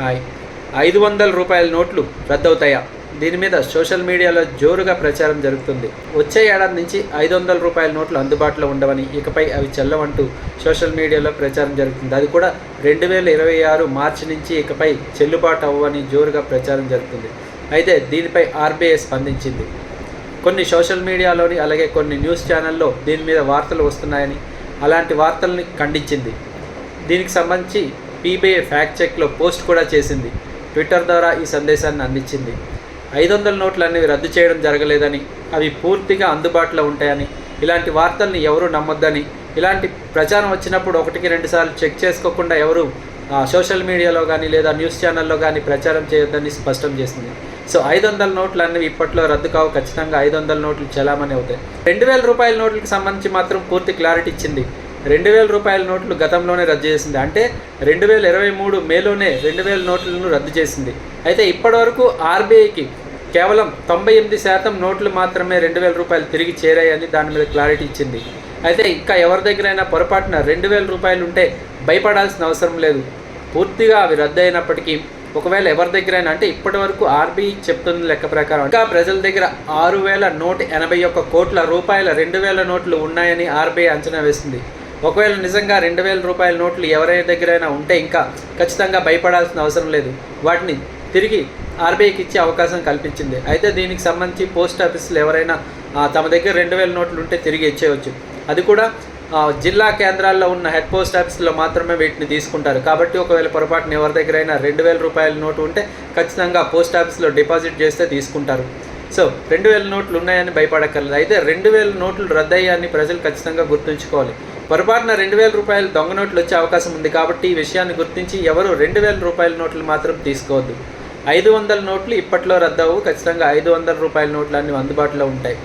Hi. ఐదు వందల రూపాయల నోట్లు రద్దవుతాయా? దీని మీద సోషల్ మీడియాలో జోరుగా ప్రచారం జరుగుతుంది. వచ్చే ఏడాది నుంచి ఐదు వందల రూపాయల నోట్లు అందుబాటులో ఉండవని ఇకపై అవి చెల్లవంటూ సోషల్ మీడియాలో ప్రచారం జరుగుతుంది. అది కూడా రెండు వేల ఇరవై ఆరు మార్చి నుంచి ఇకపై చెల్లుబాటు అవ్వని జోరుగా ప్రచారం జరుగుతుంది. అయితే దీనిపై ఆర్బీఐ స్పందించింది. కొన్ని సోషల్ మీడియాలోని అలాగే కొన్ని న్యూస్ ఛానల్లో దీని మీద వార్తలు వస్తున్నాయని అలాంటి వార్తల్ని ఖండించింది. దీనికి సంబంధించి పీబీఐ ఫ్యాక్ట్ చెక్లో పోస్ట్ కూడా చేసింది. ట్విట్టర్ ద్వారా ఈ సందేశాన్ని అందించింది. ఐదు వందల నోట్లు అనేవి రద్దు చేయడం జరగలేదని అవి పూర్తిగా అందుబాటులో ఉంటాయని ఇలాంటి వార్తల్ని ఎవరూ నమ్మొద్దని ఇలాంటి ప్రచారం వచ్చినప్పుడు ఒకటికి రెండుసార్లు చెక్ చేసుకోకుండా ఎవరు సోషల్ మీడియాలో కానీ లేదా న్యూస్ ఛానల్లో కానీ ప్రచారం చేయొద్దని స్పష్టం చేసింది. సో ఐదు వందల నోట్లు అనేవి ఇప్పట్లో రద్దు కావు. ఖచ్చితంగా ఐదు వందల నోట్లు చలామణి అవుతాయి. రెండు వేల రూపాయల నోట్లకు సంబంధించి మాత్రం పూర్తి క్లారిటీ ఇచ్చింది. రెండు వేల రూపాయల నోట్లు గతంలోనే రద్దు చేసింది. అంటే రెండు వేల ఇరవై మూడు మేలోనే రెండు వేల నోట్లను రద్దు చేసింది. అయితే ఇప్పటివరకు ఆర్బీఐకి కేవలం తొంభై ఎనిమిది శాతం నోట్లు మాత్రమే రెండు వేల రూపాయలు తిరిగి చేరాయని దాని మీద క్లారిటీ ఇచ్చింది. అయితే ఇంకా ఎవరి దగ్గరైనా పొరపాటున రెండు వేల రూపాయలు ఉంటే భయపడాల్సిన అవసరం లేదు. పూర్తిగా అవి రద్దు అయినప్పటికీ ఒకవేళ ఎవరి దగ్గరైనా అంటే ఇప్పటి వరకు ఆర్బీఐ చెప్తున్న లెక్క ప్రకారం ఇంకా ప్రజల దగ్గర ఆరు వేల నూట ఎనభై ఒక్క కోట్ల రూపాయల రెండు వేల నోట్లు ఉన్నాయని ఆర్బీఐ అంచనా వేసింది. ఒకవేళ నిజంగా రెండు వేల రూపాయల నోట్లు ఎవరి దగ్గరైనా ఉంటే ఇంకా ఖచ్చితంగా భయపడాల్సిన అవసరం లేదు. వాటిని తిరిగి ఆర్బీఐకి ఇచ్చే అవకాశం కల్పించింది. అయితే దీనికి సంబంధించి పోస్ట్ ఆఫీసులు ఎవరైనా తమ దగ్గర రెండు వేల నోట్లు ఉంటే తిరిగి ఇచ్చేయవచ్చు అది కూడా జిల్లా కేంద్రాల్లో ఉన్న హెడ్ పోస్ట్ ఆఫీసులో మాత్రమే వీటిని తీసుకుంటారు. కాబట్టి ఒకవేళ పొరపాటున ఎవరి దగ్గరైనా రెండు వేల రూపాయల నోటు ఉంటే ఖచ్చితంగా పోస్ట్ ఆఫీస్లో డిపాజిట్ చేస్తే తీసుకుంటారు. సో రెండు వేల నోట్లు ఉన్నాయని భయపడక్కర్లేదు. అయితే రెండు వేల నోట్లు రద్దయ్యాయని ప్రజలు ఖచ్చితంగా గుర్తుంచుకోవాలి. పొరపాటున రెండు వేల రూపాయలు దొంగ నోట్లు వచ్చే అవకాశం ఉంది కాబట్టి ఈ విషయాన్ని గుర్తించి ఎవరు రెండు వేల రూపాయల నోట్లు మాత్రం తీసుకోవద్దు. ఐదు వందల నోట్లు ఇప్పట్లో రద్దవు. ఖచ్చితంగా ఐదు వందల రూపాయల నోట్లు అన్ని అందుబాటులో ఉంటాయి.